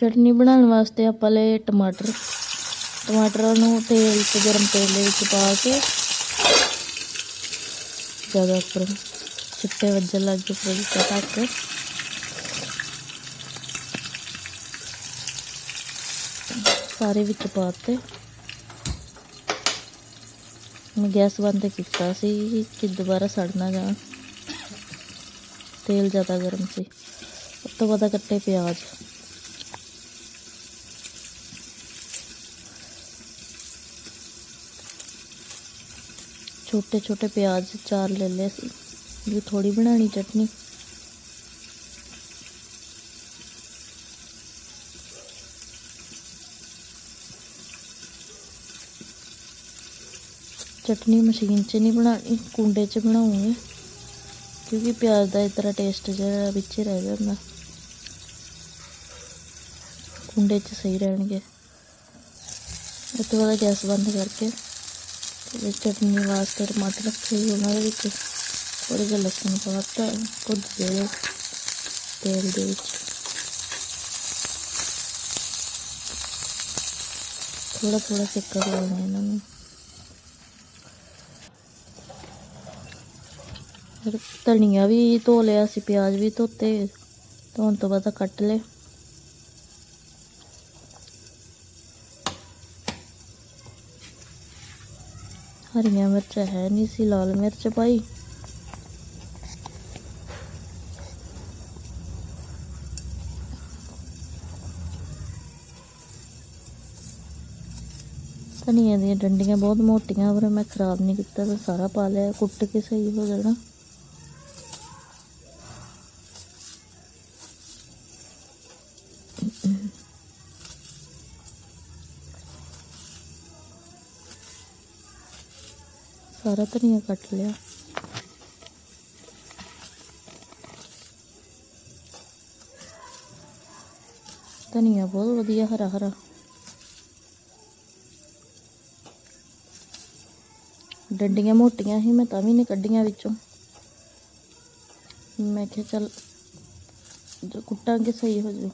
ਚਟਨੀ ਬਣਾਉਣ ਵਾਸਤੇ ਆਪਾਂ ਲਏ ਟਮਾਟਰ। ਟਮਾਟਰਾਂ ਨੂੰ ਤੇਲ ਤੇ ਗਰਮ ਤੇਲ ਦੇ ਵਿੱਚ ਪਾ ਕੇ ਜ਼ਿਆਦਾ ਉੱਪਰ ਚਿੱਟੇ ਵੱਜਣ ਲੱਗ ਗਏ ਫਿਰ ਉੱਤੇ ਢੱਕ ਸਾਰੇ ਵਿੱਚ ਪਾਤੇ ਮੈਂ ਗੈਸ ਬੰਦ ਕੀਤਾ ਸੀ ਕਿ ਦੁਬਾਰਾ ਸੜ ਨਾ ਜਾਣ ਤੇਲ ਜ਼ਿਆਦਾ ਗਰਮ ਸੀ। ਉਸ ਤੋਂ ਬਾਅਦ ਕੱਟੇ ਪਿਆਜ਼। ਛੋਟੇ ਛੋਟੇ ਪਿਆਜ਼ ਚਾਰ ਲੈ ਲਏ ਸੀ। ਵੀ ਥੋੜੀ ਬਣਾਣੀ ਚਟਨੀ। ਚਟਨੀ ਮਸ਼ੀਨ 'ਚ ਨਹੀਂ ਬਣਾਣੀ ਕੁੰਡੇ 'ਚ ਬਣਾਉਂਗੇ। ਕਿਉਂਕਿ ਪਿਆਜ਼ ਦਾ ਇਸ ਟੇਸਟ ਜਿਹੜਾ ਵਿੱਚ ਰਹਿ ਜਾਂਦਾ। ਕੁੰਡੇ 'ਚ ਸਹੀ ਰਹਿਣਗੇ। ਉਸ ਤੋਂ ਬਾਅਦ ਗੈਸ ਬੰਦ ਕਰਕੇ ਤੇ ਚਟਨੀ ਵਾਸਤੇ ਟਮਾਟਰ ਰੱਖੇ ਸੀ ਉਹਨਾਂ ਦੇ ਵਿੱਚ ਥੋੜ੍ਹਾ ਜਿਹਾ ਲਸਣ ਪਾਤਾ ਭੁੱਜ ਦੇ ਤੇਲ ਦੇ ਵਿੱਚ ਥੋੜਾ ਥੋੜਾ ਸਿੱਕਾ ਲਾਉਣਾ ਇਹਨਾਂ ਨੂੰ ਫਿਰ ਧਨੀਆ ਵੀ ਧੋ ਲਿਆ ਸੀ ਪਿਆਜ਼ ਵੀ ਧੋਤੇ ਧੋਣ ਤੋਂ ਬਾਅਦ ਕੱਟ ਲਏ ਹਰੀਆਂ ਮਿਰਚ ਹੈ ਨਹੀਂ ਸੀ, ਲਾਲ ਮਿਰਚ ਪਾਈ। ਧਨੀਆ ਦੀਆਂ ਡੰਡੀਆਂ ਬਹੁਤ ਮੋਟੀਆਂ, ਪਰ ਮੈਂ ਖਰਾਬ ਨਹੀਂ ਕੀਤਾ ਤਾਂ ਸਾਰਾ ਪਾ ਲਿਆ, ਕੁੱਟ ਕੇ ਸਹੀ ਹੋ ਜਾਣਾ। ਸਾਰਾ ਧਨੀਆ ਕੱਟ ਲਿਆ। ਧਨੀਆ ਬਹੁਤ ਵਧੀਆ, ਹਰਾ ਹਰਾ। ਡੰਡੀਆਂ ਮੋਟੀਆਂ ਸੀ, ਮੈਂ ਤਾਂ ਵੀ ਨਹੀਂ ਕੱਢੀਆਂ ਵਿੱਚੋਂ। ਮੈਂ ਕਿਹਾ ਚੱਲ, ਜੋ ਕੁੱਟਾਂਗੇ ਸਹੀ ਹੋ ਜਾਊ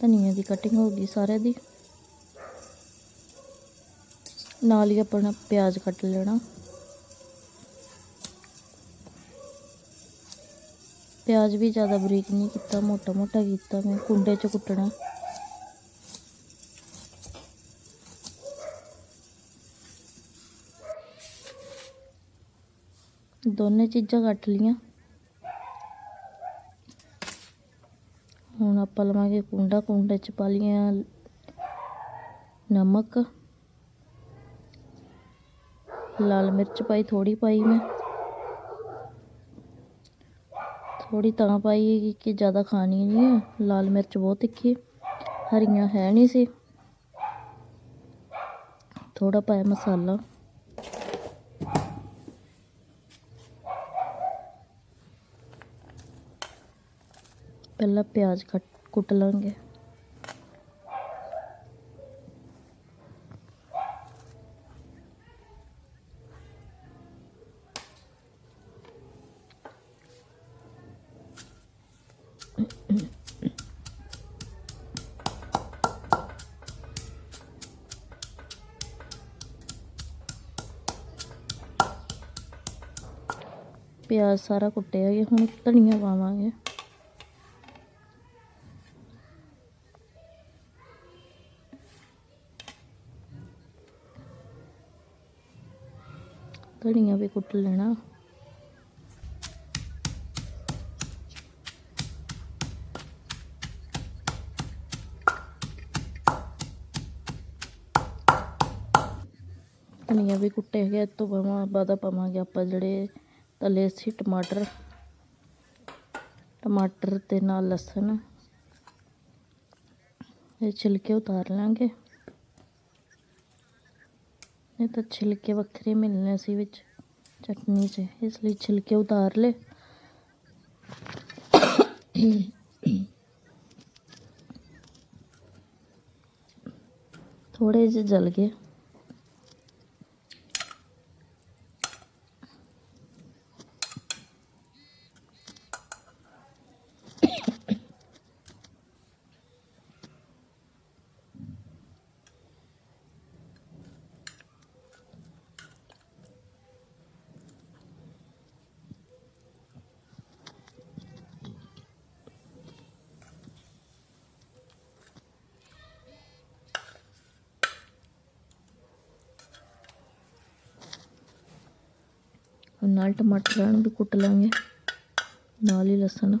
ਧਨੀਆ ਦੀ ਕਟਿੰਗ ਹੋ ਗਈ ਸਾਰੇ ਦੀ। ਨਾਲ ਹੀ ਆਪਣਾ ਪਿਆਜ਼ ਕੱਟ ਲੈਣਾ। ਪਿਆਜ਼ ਵੀ ਜ਼ਿਆਦਾ ਬਰੀਕ ਨਹੀਂ ਕੀਤਾ ਮੋਟਾ ਮੋਟਾ ਕੀਤਾ, ਮੈਂ ਕੁੰਡੇ 'ਚ ਕੁੱਟਣਾ। ਦੋਨੇ ਚੀਜ਼ਾਂ ਕੱਟ ਲੀਆਂ ਹੁਣ ਆਪਾਂ ਲਵਾਂਗੇ ਕੁੰਡਾ ਕੁੰਡੇ 'ਚ ਪਾ ਲਈਆਂ ਨਮਕ ਲਾਲ ਮਿਰਚ ਪਾਈ ਥੋੜੀ ਪਾਈ ਮੈਂ ਥੋੜੀ ਤਾਂ ਪਾਈ ਕਿ ਜ਼ਿਆਦਾ ਖਾਣੀ ਨਹੀਂ ਹੈ ਲਾਲ ਮਿਰਚ ਬਹੁਤ ਤਿੱਖੀ ਹਰੀਆਂ ਹੈ ਨਹੀਂ ਸੀ ਥੋੜਾ ਪਾਇਆ ਮਸਾਲਾ ਪਹਿਲਾਂ ਪਿਆਜ਼ ਕੱਟ ਕੁੱਟ ਲਾਂਗੇ ਪਿਆਜ਼ ਸਾਰਾ ਕੁੱਟਿਆ ਗਿਆ ਹੁਣ ਧਨੀਆ ਪਾਵਾਂਗੇ ਧਨੀਆ ਵੀ ਕੁੱਟ ਲੈਣਾ। ਧਨੀਆ ਵੀ ਕੁੱਟੇ ਗਿਆ ਇਹ ਤੋਂ ਬਾਅਦ ਬਾਅਦ ਪਾਵਾਂਗੇ ਆਪਾਂ ਜਿਹੜੇ ਤਲੇ ਸੀ ਟਮਾਟਰ। ਟਮਾਟਰ ਤੇ ਨਾਲ ਲਸਣ। ਇਹ ਛਿਲਕੇ ਉਤਾਰ ਲਾਂਗੇ। ਇਹ ਤਾਂ ਛਿਲਕੇ ਵੱਖਰੇ ਮਿਲਣੇ ਸੀ ਵਿੱਚ। चटनी से इसलिए छिलके उतार ले। थोड़े से जल गए। ਨਾਲ ਟਮਾਟਰਾਂ ਨੂੰ ਵੀ ਕੁੱਟ ਲਾਂਗੇ। ਨਾਲ ਹੀ ਲਸਣ।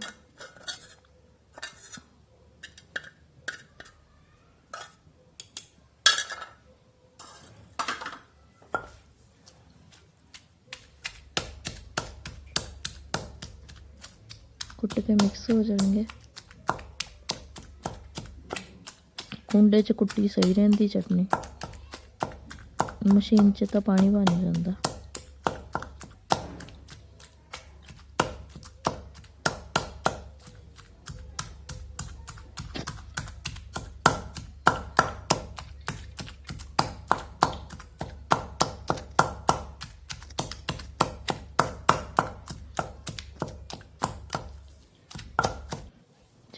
ਕੁੱਟ ਕੇ ਮਿਕਸ ਹੋ ਜਾਣਗੇ। ਕੁੰਡੇ 'ਚ ਕੁੱਟੀ ਸਹੀ ਰਹਿੰਦੀ ਚਟਨੀ। ਮਸ਼ੀਨ 'ਚ ਤਾਂ ਪਾਣੀ ਬਣ ਜਾਂਦਾ।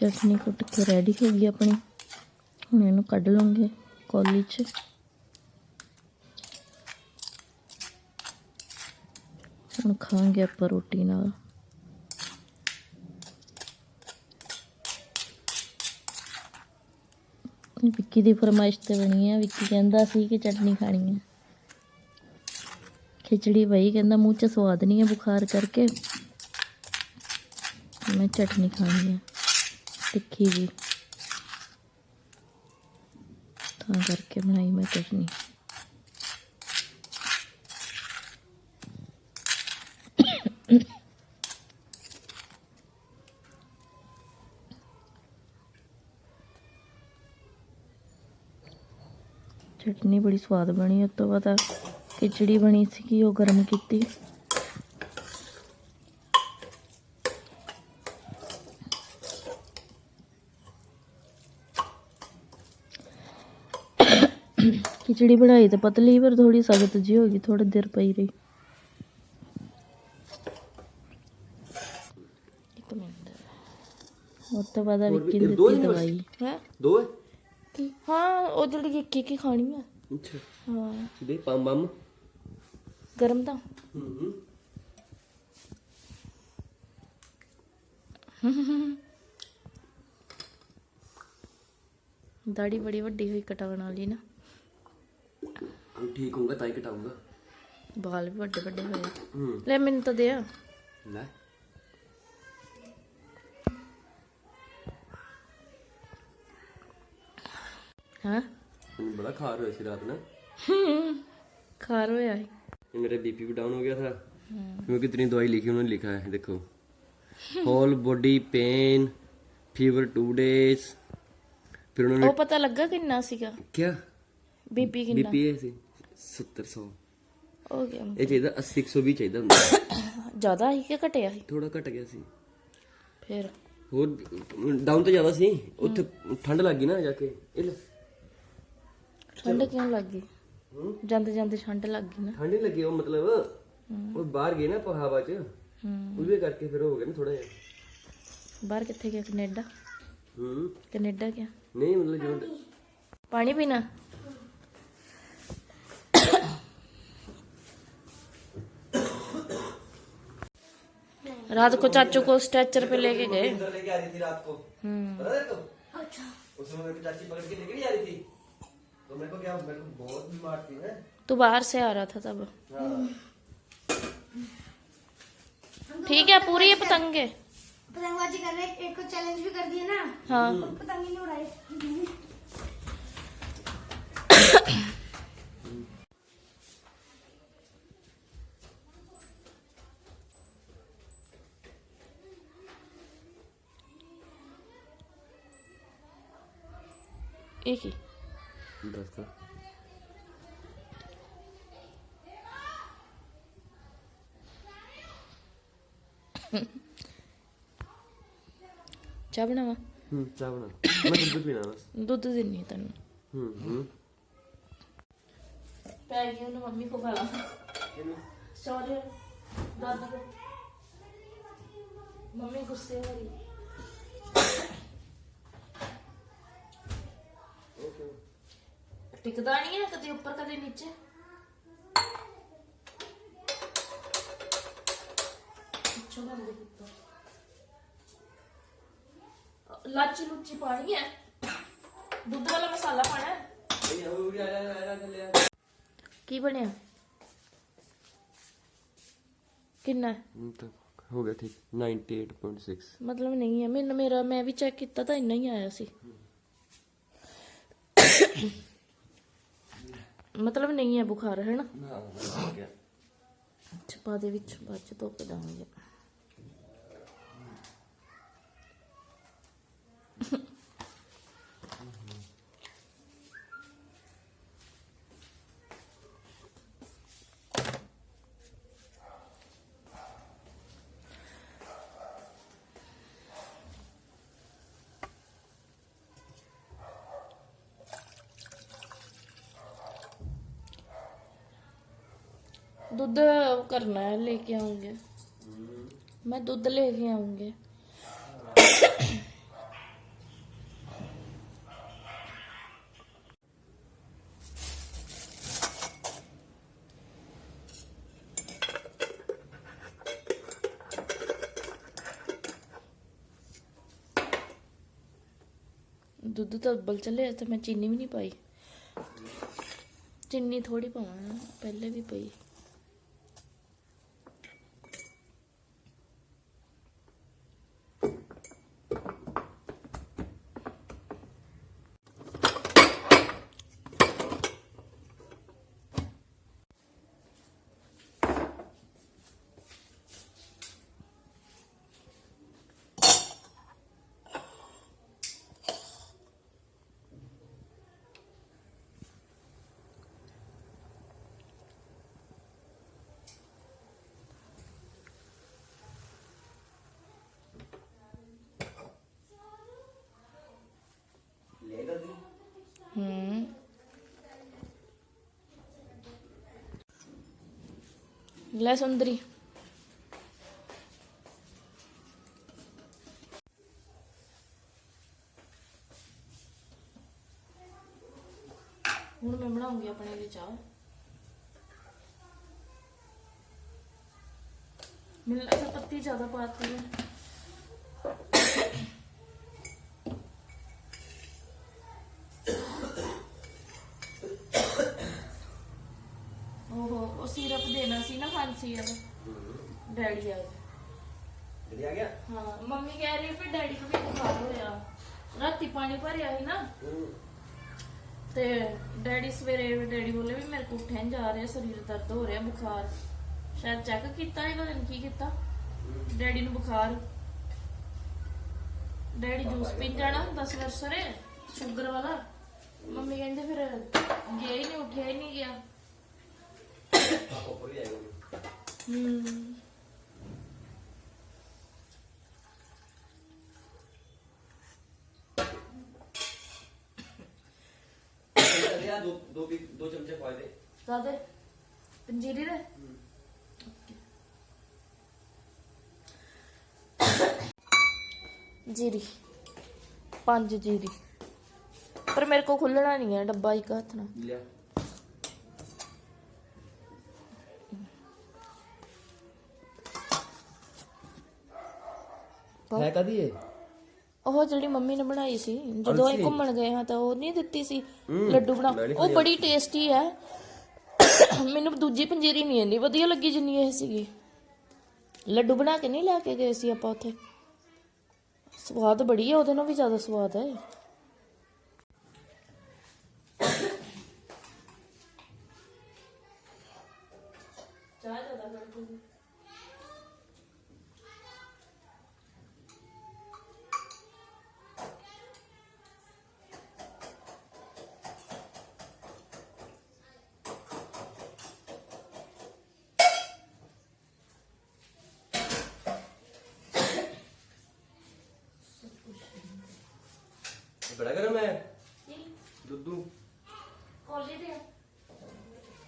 ਚਟਨੀ ਕੁੱਟ ਕੇ ਰੈਡੀ ਹੋ ਗਈ ਆਪਣੀ। ਹੁਣ ਇਹਨੂੰ ਕੱਢ ਲਵਾਂਗੇ ਕੌਲੀ 'ਚ। ਹੁਣ ਖਾਵਾਂਗੇ ਆਪਾਂ ਰੋਟੀ ਨਾਲ। ਵਿੱਕੀ ਦੀ ਫਰਮਾਇਸ਼ ਤੇ ਬਣੀ ਹੈ ਵਿੱਕੀ ਕਹਿੰਦਾ ਸੀ ਕਿ ਚਟਨੀ ਖਾਣੀ ਹੈ ਖਿਚੜੀ ਬਈ, ਕਹਿੰਦਾ ਮੂੰਹ 'ਚ ਸਵਾਦ ਨਹੀਂ ਹੈ ਬੁਖਾਰ ਕਰਕੇ। ਮੈਂ ਚਟਨੀ ਖਾਣੀ ਹੈ ਤਿੱਖੀ ਜੀ। ਤਾਂ ਕਰਕੇ ਬਣਾਈ ਮੈਂ ਚਟਨੀ। ਚਟਨੀ ਬੜੀ ਸਵਾਦ ਬਣੀ, ਉਸ ਤੋਂ ਬਾਅਦ ਖਿਚੜੀ ਬਣੀ ਸੀ ਉਹ ਗਰਮ ਕੀਤੀ। ਖਿਚੜੀ ਬਣਾਈ ਤੇ ਪਤਲੀ ਪਰ ਥੋੜੀ ਸਖਤ ਜੀ ਹੋ ਗਈ ਥੋੜੀ ਦੇਰ ਪਈ ਰਹੀ। ਇੱਕ ਮਿੰਟ। ਉਸ ਤੋਂ ਬਾਅਦ ਵਿੱਕੀ ਨੇ ਦਿੱਤੀ ਦਵਾਈ। ਹੈ? ਦੋ ਹੈ? ਕੀ? ਹਾਂ ਉਹ ਜਿਹੜੀ ਇੱਕ ਇੱਕ ਹੀ ਖਾਣੀ ਆ। ਅੱਛਾ। ਹਾਂ। ਦੇ ਪੰਮ ਬੰਮ। ਗਰਮ ਤਾਂ। ਹੂੰ ਦਾੜੀ ਬੜੀ ਵੱਡੀ ਹੋਈ ਕਟਾਉਣ ਵਾਲੀ ਨਾ। ਹੂੰ ਠੀਕ ਹੋਊਗਾ ਤਾਂ ਹੀ ਕਟਾਊਗਾ ਬਾਲ ਵੀ ਵੱਡੇ ਵੱਡੇ ਹੋਏ। ਲੈ ਮੈਨੂੰ ਤਾਂ ਦੇ ਆ। ਲੈ। ਹਾਂ? ਮੈਨੂੰ ਬੜਾ ਖਾਰ ਹੋਇਆ ਸੀ ਰਾਤ ਨਾ। ਖਾਰ ਹੋਇਆ ਸੀ। ਇਹ ਮੇਰਾ ਬੀਪੀ ਵੀ ਡਾਊਨ ਹੋ ਗਿਆ ਥਾ ਮੈਂ ਕਿਤਨੀ ਦਵਾਈ ਲਿਖੀ ਉਹਨਾਂ ਨੇ ਲਿਖਾ ਹੈ ਦੇਖੋ। Whole body pain fever 2 days ਫਿਰ ਉਹਨਾਂ ਨੇ ਉਹ ਪਤਾ ਲੱਗਾ ਕਿੰਨਾ ਸੀਗਾ? ਕੀ ਬੀਪੀ ਕਿੰਨਾ? ਬੀਪੀ ਸੀ। 70 ਹੋ ਗਿਆ। ਇਹ ਚਾਹੀਦਾ 80 120 ਚਾਹੀਦਾ ਹੁੰਦਾ। ਜ਼ਿਆਦਾ ਹੀ ਕਿ ਘਟਿਆ ਸੀ? ਥੋੜਾ ਘਟ ਗਿਆ ਸੀ। ਫਿਰ? ਹੋਰ ਡਾਊਨ ਤਾਂ ਜ਼ਿਆਦਾ ਸੀ। ਉੱਥੇ ਠੰਡ ਲੱਗ ਗਈ ਨਾ ਜਾ ਕੇ। ਇਹ ਲੈ। ਠੰਡ ਕਿਉਂ ਲੱਗੀ ਜਾਂਦੇ ਜਾਂਦੇ ਠੰਡ ਲੱਗ ਗਈ ਨਾ। ਠੰਡ ਹੀ ਲੱਗੀ ਉਹ ਮਤਲਬ ਉਹ ਬਾਹਰ ਗਏ ਨਾ ਆਪਾਂ ਹਵਾ 'ਚ। ਉਹਦੇ ਕਰਕੇ ਫਿਰ ਹੋ ਗਿਆ ਨਾ ਥੋੜਾ ਜਿਹਾ। ਬਾਹਰ ਕਿੱਥੇ ਗਿਆ? ਕੈਨੇਡਾ? ਹੂੰ। ਕੈਨੇਡਾ ਗਿਆ? ਨਹੀਂ ਮਤਲਬ ਜਿਵੇਂ ਪਾਣੀ ਪੀਣਾ? रात को चाचू को स्ट्रेचर पे लेके गए। लेके हम्म। अच्छा। तू बाहर से आ रहा था तब। तो ठीक है पूरी है। पतंगे पतंगबाजी कर रहे एक को चैलेंज भी कर दिया ना। हाँ। पतंगी ने उड़ाई ਇਹ ਕੀ ਦੱਸ। ਕਰ ਚਾਹ ਬਣਾਵਾ? ਹੂੰ ਚਾਹ ਬਣਾ। ਮੈਂ ਦੁੱਧ ਪੀਣਾ ਬਸ। ਦੁੱਧ ਦਿੰਨੀ ਤੈਨੂੰ। ਹੂੰ ਹੂੰ। ਪੈ ਗਈ ਉਹਨੂੰ ਮੰਮੀ ਕੋ ਖਾਲਾ ਸੌਰੀ ਦਾਦੀ ਮੰਮੀ ਗੁੱਸੇ ਹੋ ਰਹੀ। ਟਿਕਦਾ ਨਹੀਂ ਹੈ ਕਦੇ ਉੱਪਰ ਕਦੇ ਨੀਚੇ ਅੱਛਾ ਬੰਦ ਕੀਤਾ ਲਾਚੀ ਲੁੱਚੀ ਪਾਣੀ ਹੈ ਦੁੱਧ ਵਾਲਾ ਮਸਾਲਾ ਪਾਣਾ ਹੈ ਇਹ ਹੋ ਗਿਆ ਆ ਜਾ ਆ ਜਾ ਕੀ ਬਣਿਆ ਕਿੰਨਾ ਹੈ? ਹੁਣ ਤਾਂ ਹੋ ਗਿਆ ਠੀਕ 98.6 ਮਤਲਬ ਨਹੀਂ ਹੈ ਮੈਨੂੰ ਮੇਰਾ ਮੈਂ ਵੀ ਚੈੱਕ ਕੀਤਾ ਤਾਂ ਇੰਨਾ ਹੀ ਆਇਆ ਸੀ ਮਤਲਬ ਨਹੀਂ ਹੈ ਬੁਖਾਰ ਹੈ ਨਾ? ਨਾ ਹੋ ਛਪਾ ਦੇ ਵਿੱਚ ਬਾਅਦ ਚ ਧੁੱਪ ਦਾਂਗੇ ਦੁੱਧ ਕਰਨਾ ਹੈ ਲੈ ਕੇ ਆਉਂਗੇ ਮੈਂ ਦੁੱਧ ਲੈ ਕੇ ਆਉਂਗੇ ਦੁੱਧ ਤਾਂ ਉਬਲ ਚੱਲੇ ਤੇ ਮੈਂ ਚੀਨੀ ਵੀ ਨਹੀਂ ਪਾਈ ਚੀਨੀ ਥੋੜੀ ਪਾਵਾਂ ਨਾ, ਹੂੰ। ਲੈ ਸੁੰਦਰੀ। ਹੁਣ ਮੈਂ ਬਣਾਉਂਗੀ ਆਪਣੇ ਲਈ ਚਾਹ। ਮੈਨੂੰ ਲੱਗਦਾ ਪੱਤੀ ਜ਼ਿਆਦਾ ਪਾਤੀ ਹੈ ਉਹ ਉਹ ਸਿਰਪ ਦੇਣਾ ਸੀ ਨਾ ਖਾਂਸੀ ਵਾਲਾ ਡੈਡੀ ਆ ਆ ਗਿਆ? ਹਾਂ ਮੰਮੀ ਕਹਿ ਰਹੀ ਫਿਰ ਡੈਡੀ ਨੂੰ ਵੀ ਬੁਖਾਰ ਹੋਇਆ। ਰਾਤੀ ਪਾਣੀ ਭਰਿਆ ਸੀ ਨਾ। ਤੇ ਡੈਡੀ ਸਵੇਰੇ ਡੈਡੀ ਬੋਲੇ ਵੀ ਮੇਰੇ ਕੋ ਉੱਠਿਆ ਜਾ ਰਿਹਾ ਸਰੀਰ ਦਰਦ ਹੋ ਰਿਹਾ ਬੁਖਾਰ। ਸ਼ਾਇਦ ਚੈੱਕ ਕੀਤਾ ਇਹਨਾਂ ਨੇ ਕੀ ਕੀਤਾ। ਡੈਡੀ ਨੂੰ ਬੁਖਾਰ। ਡੈਡੀ ਜੂਸ ਪੀਣ ਜਾਣਾ ਹੁੰਦਾ ਸਵੇਰੇ ਸ਼ੂਗਰ ਵਾਲਾ। ਮੰਮੀ ਕਹਿੰਦੇ ਫਿਰ ਗਿਆ ਹੀ ਨਹੀਂ ਉੱਠਿਆ ਹੀ ਨਹੀਂ ਗਿਆ। ਉੱਪਰ ਹੀ ਆਏਗਾ ਹੂੰ ਅਰੇ ਆ ਦੋ ਦੋ ਪੀ ਦੋ ਚਮਚੇ ਪਾ ਦੇ ਕਾਦੇ ਪੰਜੀਰੀ ਦੇ ਜੀਰੀ ਪੰਜ ਜੀਰੀ ਪਰ ਮੇਰੇ ਕੋ ਖੁੱਲਣਾ ਹੈ ਕਦੀ ਇਹ? ਉਹ ਜਿਹੜੀ ਮੰਮੀ ਨੇ ਬਣਾਈ ਸੀ ਜਦੋਂ ਅਸੀਂ। ਘੁੰਮਣ ਗਏ ਹਾਂ ਤਾਂ ਉਹ ਨਹੀਂ ਦਿੱਤੀ ਸੀ ਲੱਡੂ ਬਣਾ। ਉਹ ਬੜੀ ਟੇਸਟੀ ਹੈ। ਮੈਨੂੰ ਦੂਜੀ ਪੰਜੀਰੀ ਨਹੀਂ ਇੰਨੀ ਵਧੀਆ ਲੱਗੀ ਜਿੰਨੀ ਇਹ ਸੀਗੀ। ਲੱਡੂ ਬਣਾ ਕੇ ਨਹੀਂ ਲੈ ਕੇ ਗਏ ਸੀ ਆਪਾਂ ਉੱਥੇ। ਸਵਾਦ ਬੜੀ ਹੈ ਉਹਦੇ ਨਾਲ ਵੀ ਜ਼ਿਆਦਾ ਸਵਾਦ ਹੈ। ਚਾਹ ਜ਼ਿਆਦਾ ਲੱਗਦੀ ਬੜਾ ਗਰਮ ਹੈ ਕੀ ਦੁੱਧੂ ਕੋਲੀ ਦੇ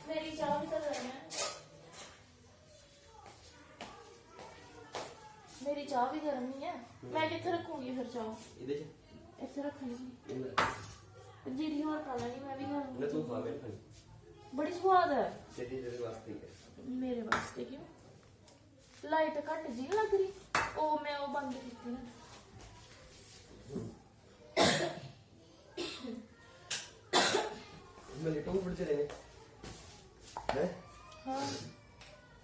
ਮੇਰੀ ਚਾਹ ਵੀ ਤਾਂ ਲੈਣਾ ਮੇਰੀ ਚਾਹ ਵੀ ਗਰਮ ਨਹੀਂ ਹੈ ਮੈਂ ਕਿੱਥੇ ਰੱਖੂਗੀ ਫਿਰ ਚਾਹ ਇਹਦੇ ਚ ਇੱਥੇ ਰੱਖਣੀ ਇਹਨਾਂ ਜਿਹੜੀ ਹੋਰ ਖਾ ਲੈਣੀ ਮੈਂ ਵੀ ਖਾਣੀ ਨੇ ਤੂੰ ਖਾ ਮੇਰੇ ਖਾਣੀ ਬੜੀ ਸਵਾਦ ਹੈ ਤੇਰੀ ਤੇਰੇ ਵਾਸਤੇ ਹੀ ਹੈ ਮੇਰੇ ਵਾਸਤੇ ਕਿਉਂ ਲਾਈਟ ਘੱਟ ਜੀ ਨੀ ਲੱਗ ਰਹੀ ਉਹ ਮੈਂ ਉਹ ਬੰਦ ਕੀਤੀ ਨਾ ਮੇਰੇ ਟੋਂ ਫੜ ਚਲੇ ਨੇ ਹੈ? ਹਾਂ।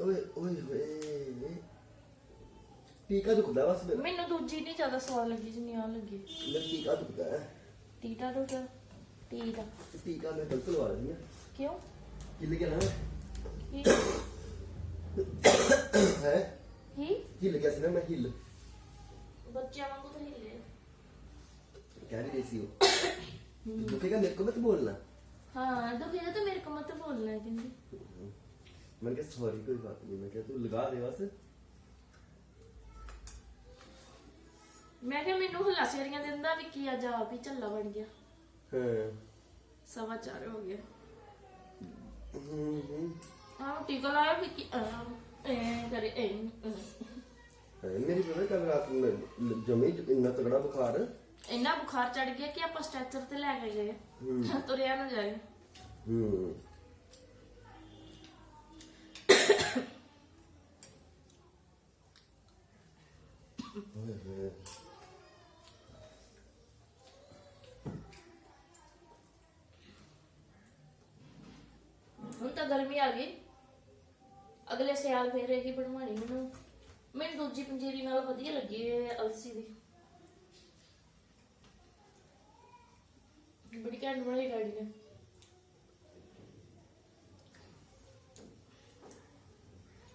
ਓਏ ਓਏ ਹੋਏ ਟੀਕਾ ਦੁਖਦਾ ਬਸ ਮੇਰਾ। ਮੈਨੂੰ ਦੂਜੀ ਨਹੀਂ ਜ਼ਿਆਦਾ ਸਵਾਦ ਲੱਗੀ ਜਿੰਨੀ ਆ ਲੱਗੀ। ਮੇਰਾ ਟੀਕਾ ਦੁਖਦਾ ਹੈ। ਟੀਟਾ ਦੋ ਕਿਆ ਟੀਟਾ। ਟੀਕਾ ਮੈਂ ਗਲਤ ਲਵਾ ਰਹੀ ਹਾਂ। ਕਿਉਂ? ਕਿੱਲ ਗਿਆ ਨਾ ਕੀ? ਹੈ? ਕੀ? ਹਿੱਲ ਗਿਆ ਸੀ ਨਾ ਮੈਂ ਹਿੱਲ। ਬੱਚਿਆਂ ਵਾਂਗੂ ਤਾਂ ਹਿੱਲੇ। ਕਹਿ ਰਹੀ ਸੀ ਉਹ। ਦੁਖੇਗਾ ਮੇਰੇ ਕੋ ਮਤ ਬੋਲਣਾ। ਹਾਂ ਦੁਖੇਗਾ ਤਾਂ ਮੇਰੇ ਕੋ ਮਤ ਬੋਲਣਾ ਕਹਿੰਦੀ मैंने कहा सॉरी कोई बात नहीं मैं कहा तू लगा दे बस ਮੈਂ ਕਿਹਾ ਮੈਨੂੰ ਹੁਲਾ ਸ਼ੇਰੀਆਂ ਦਿੰਦਾ ਵੀ ਕੀ ਅੱਜ ਆਪ ਹੀ ਝੱਲਾ ਬਣ ਗਿਆ हाँ ਸਵਾ ਚਾਰ ਹੋ ਗਿਆ हम्म, हम्म। ਆਹ ਟੀਕਾ ਲਾਇਆ ਵੀ ਕੀ ਐ ਕਰੇ ਐ हाँ, मेरी पता कल रात में जमी इतना तगड़ा बुखार ਇੰਨਾ ਬੁਖਾਰ ਚੜ ਗਿਆ ਕਿ ਆਪਾਂ ਸਟ੍ਰੈਚਰ ਤੇ ਲੈ ਕੇ ਗਏ ਤੁਰਿਆ ਨਾ ਜਾਏ ਹੂੰ ਹੁਣ ਤਾਂ ਗਰਮੀ ਆ ਗਈ। ਅਗਲੇ ਸਿਆਲ ਫੇਰ ਇਹੀ ਬਣਵਾਣੀ ਮੈਨੂੰ ਮੈਨੂੰ ਦੂਜੀ ਪੰਜੀਰੀ ਨਾਲ ਵਧੀਆ ਲੱਗੀ ਇਹ ਅਲਸੀ ਦੀ। ਬੜੀ ਘੈਂਟ ਬਣਾਈ ਡੈਡੀ ਨੇ।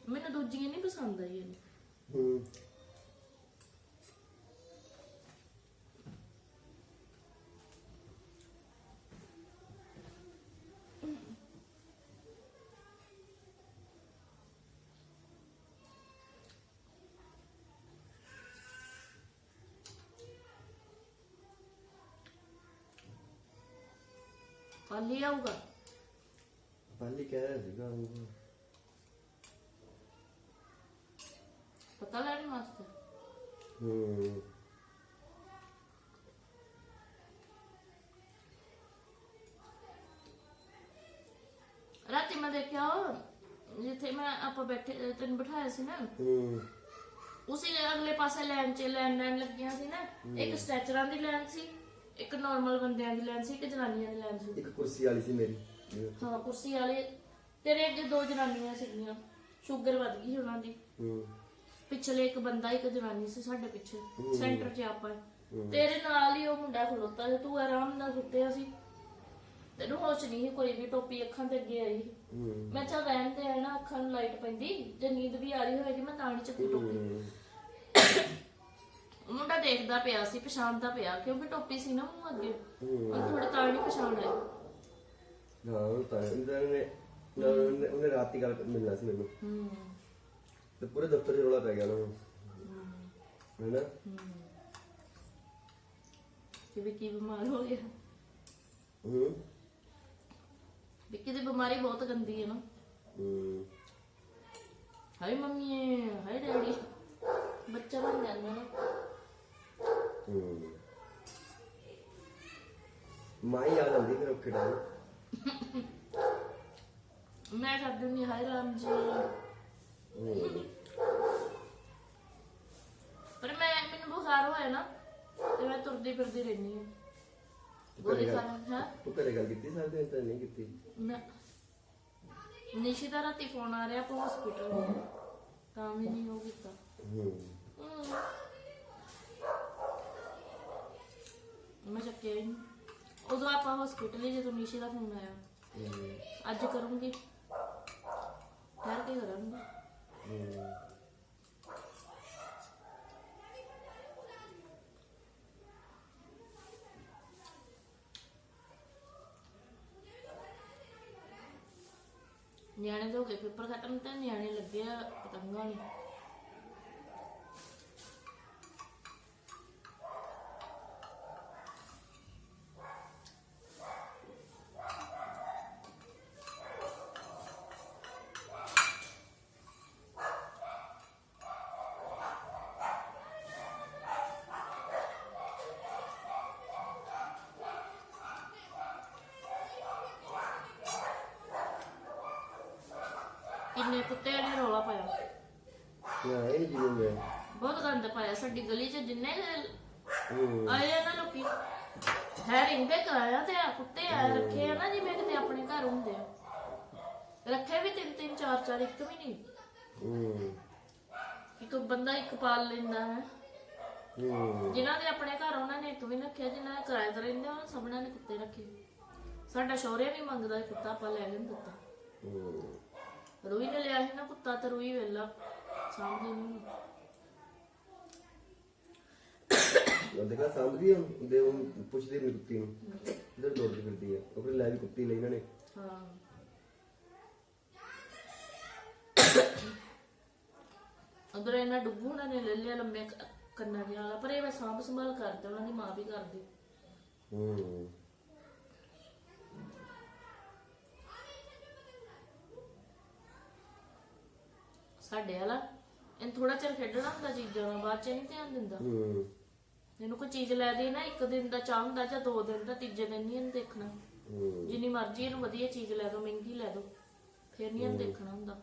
ਮੈਨੂੰ ਦੂਜੀਆਂ ਨੀ ਪਸੰਦ ਆਈਆਂ। ਕੱਲ ਹੀ ਆਊਗਾ पहले कह रहा था वो ਪਤਾ ਲੈਣ ਵਾਸਤੇ हम्म ਰਾਤੀ ਮੈਂ ਦੇਖਿਆ ਜਿੱਥੇ ਮੈਂ ਆਪਾਂ ਬੈਠੇ ਤੈਨੂੰ ਬਿਠਾਇਆ ਸੀ ਨਾ हम्म ਉਸੇ ਅਗਲੇ ਪਾਸੇ ਲਾਈਨ 'ਚ ਲਾਈਨ ਲਾਈਨ ਲੱਗੀਆਂ ਸੀ ਨਾ ਇੱਕ ਸਟ੍ਰੈਚਰਾਂ ਦੀ ਲਾਈਨ ਸੀ ਇੱਕ ਨਾਰਮਲ ਬੰਦਿਆਂ ਦੀ ਲਾਈਨ ਸੀ ਇੱਕ ਜਨਾਨੀਆਂ ਦੀ ਲਾਈਨ ਸੀ। ਇੱਕ ਕੁਰਸੀ ਵਾਲੀ ਸੀ ਮੇਰੀ। ਹਾਂ ਕੁਰਸੀ ਵਾਲੇ। ਤੇਰੇ ਅੱਗੇ ਦੋ ਜਨਾਨੀਆਂ ਸੀਗੀਆਂ। ਸ਼ੂਗਰ ਵੱਧ ਗਈ ਉਹਨਾਂ ਦੀ। ਹੂੰ। ਪਿਛਲੇ ਇੱਕ ਬੰਦਾ ਇੱਕ ਜਨਾਨੀ ਸੀ ਸਾਡੇ ਪਿੱਛੇ। ਸੈਂਟਰ 'ਚ ਆਪਾਂ। ਤੇਰੇ ਨਾਲ ਹੀ ਉਹ ਮੁੰਡਾ ਖਲੋਤਾ ਸੀ। ਤੂੰ ਆਰਾਮ ਨਾਲ ਸੁੱਤਿਆ ਸੀ। ਤੈਨੂੰ ਹੋਸ਼ ਨਹੀਂ ਸੀ ਕੋਈ ਵੀ ਟੋਪੀ ਅੱਖਾਂ ਤੇ ਅੱਗੇ ਆਈ ਸੀ। ਮੈਂ ਚਾ ਰਹਿਣ ਤੇ ਹੈ ਨਾ ਅੱਖਾਂ ਨੂੰ ਲਾਈਟ ਪੈਂਦੀ। ਤੇ ਨੀਂਦ ਵੀ ਆ ਰਹੀ ਹੋਵੇਗੀ ਮੈਂ ਤਾਂ ਨਹੀਂ ਚੱਕੀ ਟੋਪੀ। ਦੇਖਦਾ ਪਿਆ ਸੀ ਪਛਾਣਦਾ ਪਿਆ ਕਿਉਂਕਿ ਟੋਪੀ ਸੀ ਨਾ ਮੂੰਹ ਅੱਗੇ। ਉਹ ਥੋੜਾ ਤਾਂ ਨਹੀਂ ਪਛਾਣ ਆਇਆ ਹਾਂ ਉਹ ਤਾਂ ਇਹਨਾਂ ਨੇ ਉਹਨੇ ਉਹਨੇ ਰਾਤੀ ਗੱਲ ਮਿਲਣਾ ਸੀ ਮੈਨੂੰ। ਹੂੰ। ਤੇ ਪੂਰੇ ਦਫ਼ਤਰ 'ਚ ਰੌਲਾ ਪੈ ਗਿਆ ਨੂੰ ਹੈਨਾ ਕਿ ਵਿੱਕੀ ਬਿਮਾਰ ਹੋ ਗਿਆ। ਹੂੰ। ਵਿੱਕੀ ਦੀ ਬਿਮਾਰੀ ਬਹੁਤ ਗੰਦੀ ਹੈ ਨਾ। ਹੂੰ। ਹਾਏ ਮੰਮੀ ਹਾਏ ਡੈਡੀ। ਬੱਚਾ ਬਣ ਜਾਂਦਾ ਨਾ। ਹੂੰ। ਮਾਈ ਆ ਜਾਂਦੀ ਫਿਰ ਔਖੇ ਟਾਈਮ ਮੈਂ ਕਰ ਦਿੰਦੀ ਹਾਏ ਰਾਮ ਜੀ। ਹੂੰ। ਪਰ ਮੈਂ ਮੈਨੂੰ ਬੁਖਾਰ ਹੋਇਆ ਨਾ ਤੇ ਮੈਂ ਤੁਰਦੀ ਫਿਰਦੀ ਰਹਿੰਦੀ ਹਾਂ। ਗੋਲੀ ਖਾਣਾ ਹਾਂ? ਤੂੰ ਘਰੇ ਗੱਲ ਕੀਤੀ ਸਕਦੇ ਤਾਂ ਨਹੀਂ ਕੀਤੀ? ਮੈਂ ਨਿਸ਼ੀ ਦਾ ਰਾਤੀ ਫੋਨ ਆ ਰਿਹਾ ਆਪਾਂ ਹਸਪੀਟਲ ਤਾਂ ਵੀ ਨਹੀਂ ਹੋ ਕੀਤਾ। ਹੂੰ। ਹਮ। ਮੈਂ ਚੱਕਿਆ ਹੀ ਨਹੀਂ। ਉਦੋਂ ਆਪਾਂ ਹਸਪੀਟਲ ਹੀ ਜਦੋਂ ਨਿਸ਼ੀ ਦਾ ਫੋਨ ਆਇਆ। ਹੂੰ। ਅੱਜ ਕਰੂੰਗੀ। ਠਹਿਰ ਕੇ ਕਰਾਂਗੀ। ਹੂੰ ਨਿਆਣੇ ਦੇ ਹੋ ਗਏ ਪੇਪਰ ਖਤਮ ਤੇ ਨਿਆਣੇ ਲੱਗੇ ਆ ਪਤੰਗਾਂ ਨੂੰ ਕੁੱਤਿਆਂ ਨੇ ਰੌਲਾ ਪਾਇਆ। ਇਹ ਬਹੁਤ ਗੰਦ ਪਾਇਆ ਸਾਡੀ ਗਲੀ 'ਚ ਜਿੰਨੇ ਹੂੰ। ਆਏ ਆ ਨਾ ਲੋਕੀ। ਹੈ ਰਿੰਦੇ ਕਰਾਇਆ ਤੇ ਆ ਕੁੱਤੇ ਆ ਰੱਖੇ ਆ ਨਾ ਜਿਵੇਂ ਕਿਤੇ ਆਪਣੇ ਘਰ ਹੁੰਦੇ ਆ। ਰੱਖੇ ਵੀ ਤਿੰਨ ਤਿੰਨ ਚਾਰ ਚਾਰ ਇੱਕ ਵੀ ਨਹੀਂ। ਹੂੰ। ਇੱਕ ਬੰਦਾ ਇੱਕ ਪਾਲ ਲੈਂਦਾ ਹੈ। ਹੂੰ। ਜਿਨ੍ਹਾਂ ਦੇ ਆਪਣੇ ਘਰ ਉਹਨਾਂ ਨੇ ਇੱਕ ਵੀ ਨੀ ਰੱਖਿਆ ਜਿਨ੍ਹਾਂ ਦੇ ਕਿਰਾਏ ਤੇ ਰਹਿੰਦੇ ਉਹਨਾਂ ਸਭਨਾਂ ਨੇ ਕੁੱਤੇ ਰੱਖੇ। ਸਾਡਾ ਸ਼ੌਹਰੇ ਵੀ ਮੰਗਦਾ ਕੁੱਤਾ ਆਪਾਂ ਲੈ ਲੈਣ ਕੁੱਤਾ। ਰੂਈ ਨੇ ਲਿਆ ਸੀ ਨਾ ਕੁੱਤਾ ਤੇ ਰੂਈ ਵੇਲਾ ਸਾਹਮਣੇ ਨਹੀਂ ਉਹ ਦੇਖਾ ਸਾਂਭਦੀ ਆ ਦੇ ਉਹ ਪੁੱਛਦੀ ਨਹੀਂ ਕੁੱਤੀ ਨੂੰ ਇਧਰ ਦੌੜਦੀ ਫਿਰਦੀ ਆ ਉਹ ਫਿਰ ਲੈ ਵੀ ਕੁੱਤੀ ਲਈ ਇਹਨਾਂ ਨੇ ਹਾਂ। ਉਧਰ ਇਹਨਾਂ ਡੁੱਬੂ ਉਹਨਾਂ ਨੇ ਲੈ ਲਿਆ ਲੰਮੇ ਕ- ਕੰਨਾਂ ਦੇ ਵਾਲਾ ਪਰ ਇਹ ਮੈਂ ਸਾਂਭ ਸੰਭਾਲ ਕਰਦੇ ਉਹਨਾਂ ਦੀ ਮਾਂ ਵੀ ਕਰਦੀ। ਹੂੰ। ਸਾਡੇ ਵਾਲਾ ਇਹਨੂੰ ਥੋੜਾ ਚਿਰ ਖੇਡਣਾ ਹੁੰਦਾ ਚੀਜ਼ਾਂ ਨਾਲ ਬਾਅਦ ਚ ਨਹੀਂ ਧਿਆਨ ਦਿੰਦਾ ਹੂੰ ਇਹਨੂੰ ਕੋਈ ਚੀਜ਼ ਲੈ ਦੇ ਨਾ ਇੱਕ ਦਿਨ ਦਾ ਚਾਹ ਹੁੰਦਾ ਜਾਂ ਦੋ ਦਿਨ ਦਾ ਤੀਜੇ ਦਿਨ ਨਹੀਂ ਇਹਨੂੰ ਦੇਖਣਾ ਹੂੰ ਜਿੰਨੀ ਮਰਜ਼ੀ ਇਹਨੂੰ ਵਧੀਆ ਚੀਜ਼ ਲੈ ਦੋ ਮਹਿੰਗੀ ਲੈ ਦੋ ਫਿਰ ਨਹੀਂ ਇਹਨੂੰ ਦੇਖਣਾ ਹੁੰਦਾ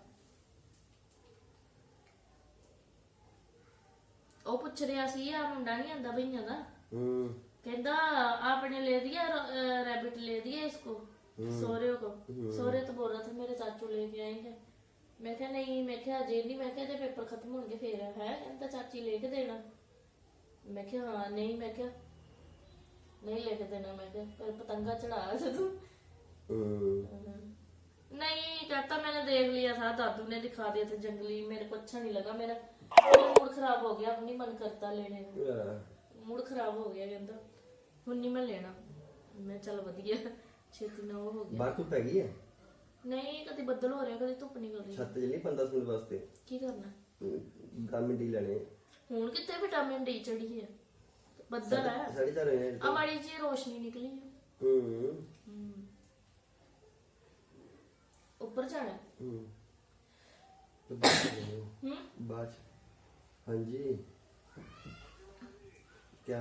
ਉਹ ਪੁੱਛ ਰਿਹਾ ਸੀ ਆ ਮੁੰਡਾ ਨਹੀਂ ਆਂਦਾ ਭਈਆਂ ਦਾ ਹੂੰ कहता आपने ले दिया रैबिट ले दिया इसको सोरे को सोरे तो बोल रहा था मेरे चाचू लेके आएंगे मैं क्या नहीं मैं क्या अजे नहीं मैं क्या पेपर खत्म होंगे फिर है कहता चाची लेके देना मैं क्या हाँ नहीं मैं क्या नहीं लेके देना मैं क्या पर पतंगा चढ़ा से तू ਹੂੰ नहीं कहता मैंने देख लिया था दादू ने दिखा दिया था जंगली मेरे को अच्छा नहीं लगा मेरा मेरा मूड खराब हो गया अब नहीं मन करता लेने का ਆਹ, ਮੂਡ ਖਰਾਬ ਹੋ ਗਿਆ ਕਹਿੰਦਾ ਹੁਣ ਨਹੀਂ ਮੈਂ ਲੈਣਾ ਮੈਂ ਚੱਲ ਵਧੀਆ ਛੇਤੀ ਨਾ ਉਹ ਹੋ ਗਿਆ ਬਾਹਰ ਧੁੱਪ ਹੈਗੀ ਹੈ ਨਹੀਂ ਕਦੀ ਬੱਦਲ ਹੋ ਰਿਹਾ ਕਦੀ ਧੁੱਪ ਨਿਕਲ ਰਹੀ ਛੱਤ ਜਲੀ 15 ਮਿੰਟ ਵਾਸਤੇ? ਕੀ ਕਰਨਾ? ਵਿਟਾਮਿਨ ਡੀ ਲੈਣੇ। ਹੁਣ ਕਿੱਥੇ ਵਿਟਾਮਿਨ ਡੀ ਚੜੀ ਹੈ? ਬੱਦਲ ਹੈ। ਸਾਢੇ ਚਾਰ ਹੋਏ ਨੇ ਆ ਮਾੜੀ ਜੀ ਰੋਸ਼ਨੀ ਨਿਕਲੀ ਹੈ। ਹੂੰ। ਉੱਪਰ ਜਾਣਾ ਹੂੰ। ਹੂੰ। ਬਾਅਦ। ਹਾਂਜੀ। ਕੀ